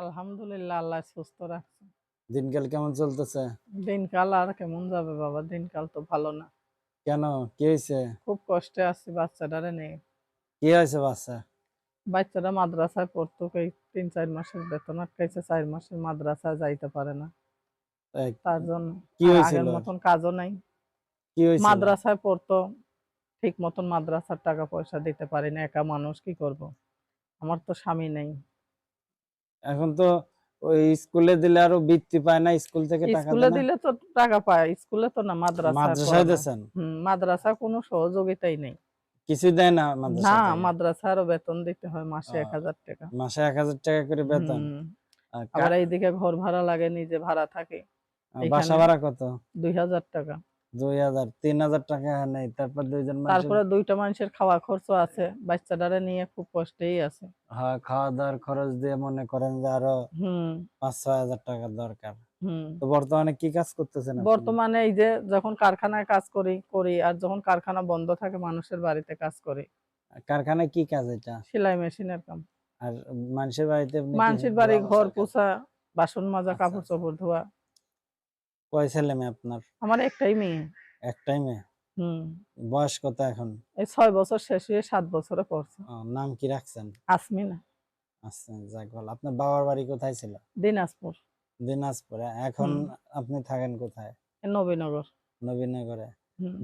আলহামদুলিল্লাহ আল্লাহ সুস্থ রাখছে। দিনকাল কেমন চলতেছে? দিনকাল আর কেমন যাবে বাবা? দিনকাল তো ভালো না। কেন? কি হয়েছে? খুব কষ্টে আছি বাচ্চাটারে নিয়ে। কি হয়েছে বাচ্চা? বাচ্চাটা মাদ্রাসায় পড়তো এই তিন চার মাসের বেতন আটকাইছে চার মাসের মাদ্রাসায় যাইতে পারে না। তার জন্য কি হয়েছিল? মতন কাজও নাই। কি হয়েছিল? মাদ্রাসায় পড়তো ঠিক মতন মাদ্রাসার টাকা পয়সা দিতে পারি না একা মানুষ কি করব? আমার তো স্বামী নেই। এখন তো ওই স্কুলে দিলে আরও বৃত্তি পায় না স্কুল থেকে টাকা স্কুলে দিলে তো টাকা পায় স্কুলে তো না মাদ্রাসায় মাদ্রাসায় হুম, মাদ্রাসায় কোনো সহযোগিতাই নেই। কিছু দেয় না মাদ্রাসা না? মাদ্রাসারও বেতন দিতে হয় মাসে আহ, এক হাজার টাকা। মাসে এক হাজার টাকা করে বেতন? আর আবার এইদিকে ঘর ভাড়া লাগে নিজে ভাড়া থাকে। বাসা ভাড়া কত? দুই হাজার টাকা। দুই হাজার তিন হাজার টাকা নেই। তারপর দুইজন তারপরে দুইটা মানুষের খাওয়া খরচ আছে। বাচ্চাটারে নিয়ে খুব কষ্টেই আছে। হ্যাঁ, খাওয়া দাওয়ার খরচ দিয়ে মনে করেন যে আরও পাঁচ ছয় হাজার টাকা দরকার। তো বর্তমানে কি কাজ করতেছেন বর্তমানে এই যে যখন কারখানায় কাজ করি করি আর যখন কারখানা বন্ধ থাকে মানুষের বাড়িতে কাজ করি। কারখানায় কি কাজ এটা? সেলাই মেশিনের কাম। আর মানুষের বাড়িতে মানুষের বাড়ি ঘর? পোছা বাসন মাজা আচ্ছা, কাপড় আচ্ছা। চোপড় ধোয়া। কয় ছেলে মেয়ে আপনার? আমার একটাই মেয়ে। একটাই মেয়ে? হুম। বয়স কত এখন? এই ছয় বছর শেষ হয়ে সাত বছরে পড়ছে। নাম কি রাখছেন? আসমিনা। আচ্ছা যাক ভালো। আপনার বাবার বাড়ি কোথায় ছিল? দিনাজপুর। দিনাজপুরে। এখন আপনি থাকেন কোথায়? নবীনগর। নবীনগরে।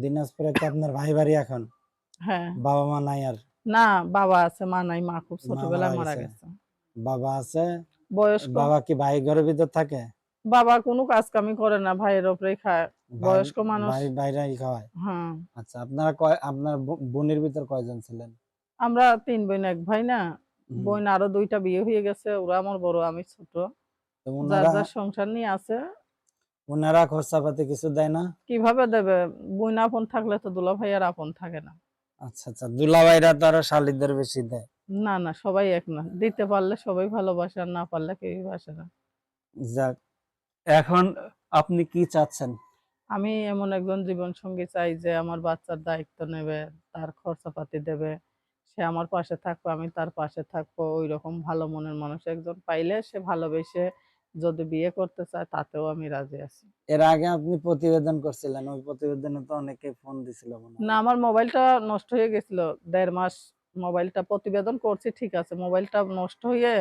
দিনাজপুরে কি আপনার ভাই বাড়ি এখন? হ্যাঁ। বাবা মা নাই আর? না বাবা আছে মা নাই মা খুব ছোটবেলায় মারা গেছে। বাবা আছে? বয়স্ক। বাবা কি ভাই ঘরের ভিতর থাকে? বাবা কোনো কাজ কামি করে না ভাইয়ের ওপরেই খায়। বয়স্ক মানুষ ভাই বাইরেই খাওয়ায়? হ্যাঁ। আচ্ছা আপনারা কয় আপনার বোনের ভিতর কয়জন ছিলেন? আমরা তিন বোন এক ভাই না। বোন আরও দুইটা বিয়ে হয়ে গেছে ওরা আমার বড় আমি ছোট। যার যার সংসার নিয়ে আছে। ওনারা খরচাপাতি কিছু দেয় না? কীভাবে দেবে? বোন আপন থাকলে তো দুলা ভাই আর আপন থাকে না। আচ্ছা আচ্ছা দুলাভাইরা তো আরও শালিদের বেশি দেয়। না না সবাই এক না। দিতে পারলে সবাই ভালোবাসে আর না পারলে কেউই বাসে না। যাক এখন আপনি কি চাচ্ছেন? আমি এমন একজন জীবন সঙ্গী চাই যে আমার বাচ্চার দায়িত্ব নেবে তার খরচাপাতি দেবে সে আমার পাশে থাকবে আমি তার পাশে থাকব। ওই রকম ভালো মনের মানুষ একজন পাইলে সে ভালোবেসে যদি বিয়ে করতে চায় তাতেও আমি রাজি আছি। এর আগে আপনি প্রতিবেদন করছিলেন ওই প্রতিবেদনে তো অনেকে ফোন দিছিল না আমার মোবাইলটা নষ্ট হয়ে গেছিল দেড় মাস মোবাইলটা প্রতিবেদন করছি ঠিক আছে মোবাইলটা নষ্ট হয়ে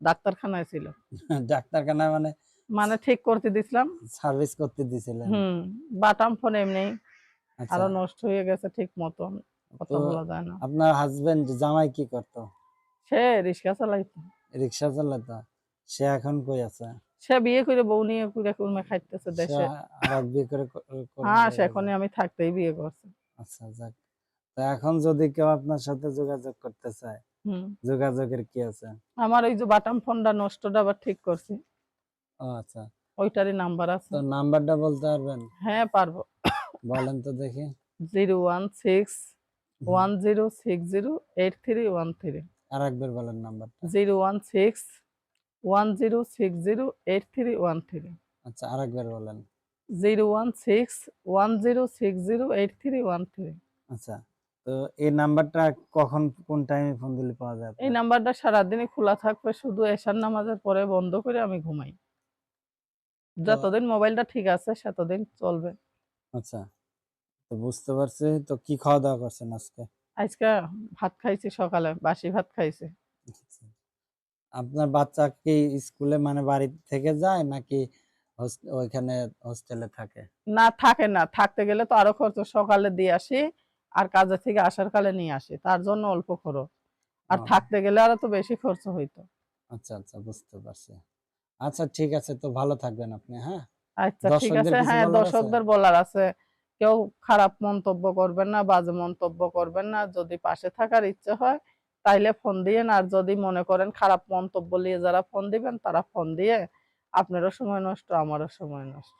ডাক্তারখানায় ছিল। ডাক্তারখানায় মানে মানে ঠিক করতে দিছিলাম। সার্ভিস করতে দিছিলেন। হুম বাটাম ফোন এমনি আচ্ছা। আরও নষ্ট হয়ে গেছে ঠিক মতন কথা বলা যায় না। আপনার হাজবেন্ড জামাই কি করতো? সে রিক্সা চালাইতো। রিক্সা চালাতো সে এখন কই আছে? সে বিয়ে করে বউ নিয়ে কুড়ে কুড়মে খাইতেছে সে দেশে। আর বিয়ে করে হ্যাঁ বলে সেখানে আমি থাকতেই বিয়ে করছি। আচ্ছা যাক। তো এখন যদি কেউ আপনার সাথে যোগাযোগ করতে চায় হুম। যোগাযোগের কি আছে? আমার ওই যে বাটাম ফোনটা নষ্টটা আবার ঠিক করছি। আচ্ছা। ওইটারই নাম্বার আছে। তো নাম্বারটা বলতে পারবেন? হ্যাঁ পারব। বলেন তো দেখি। Zero one six one zero six zero eight three one three. আর একবার বলেন নাম্বারটা। Zero one six one zero six zero eight three one three. আচ্ছা আর একবার বলেন। Zero one six one zero six zero eight three one three. আচ্ছা তো এই নাম্বারটা কখন কোন টাইমে ফোন দিলে পাওয়া যায় এই নাম্বারটা সারাদিনই খোলা থাকবে শুধু এশার নামাজের পরে বন্ধ করে আমি ঘুমাই। যতদিন মোবাইলটা ঠিক আছে সেতদিন চলবে। আচ্ছা তো বুঝতে পারছি। তো কি খাওয়া দাওয়া করছেন আজকে? আজকে ভাত খাইছি সকালে বাসি ভাত খাইছি। আচ্ছা। আপনার বাচ্চা কি স্কুলে মানে বাড়ি থেকে যায় নাকি ওইখানে হোস্টেলে থাকে? না থাকে না। থাকতে গেলে তো আরও খরচ সকালে দিয়ে আসি আর কাজে থেকে আসার কালে নিয়ে আসি। তার জন্য অল্প খরচ। আর থাকতে গেলে আরও তো বেশি খরচ হইতো। আচ্ছা আচ্ছা বুঝতে পারছি। আচ্ছা ঠিক আছে তো ভালো থাকবেন আপনি হ্যাঁ? আচ্ছা ঠিক আছে হ্যাঁ দর্শকদের বলার আছে। কেউ খারাপ মন্তব্য করবেন না বাজে মন্তব্য করবেন না যদি পাশে থাকার ইচ্ছে হয় তাইলে ফোন দিয়েন আর যদি মনে করেন খারাপ মন্তব্য নিয়ে যারা ফোন দিবেন তারা ফোন দিয়ে আপনারও সময় নষ্ট আমারও সময় নষ্ট।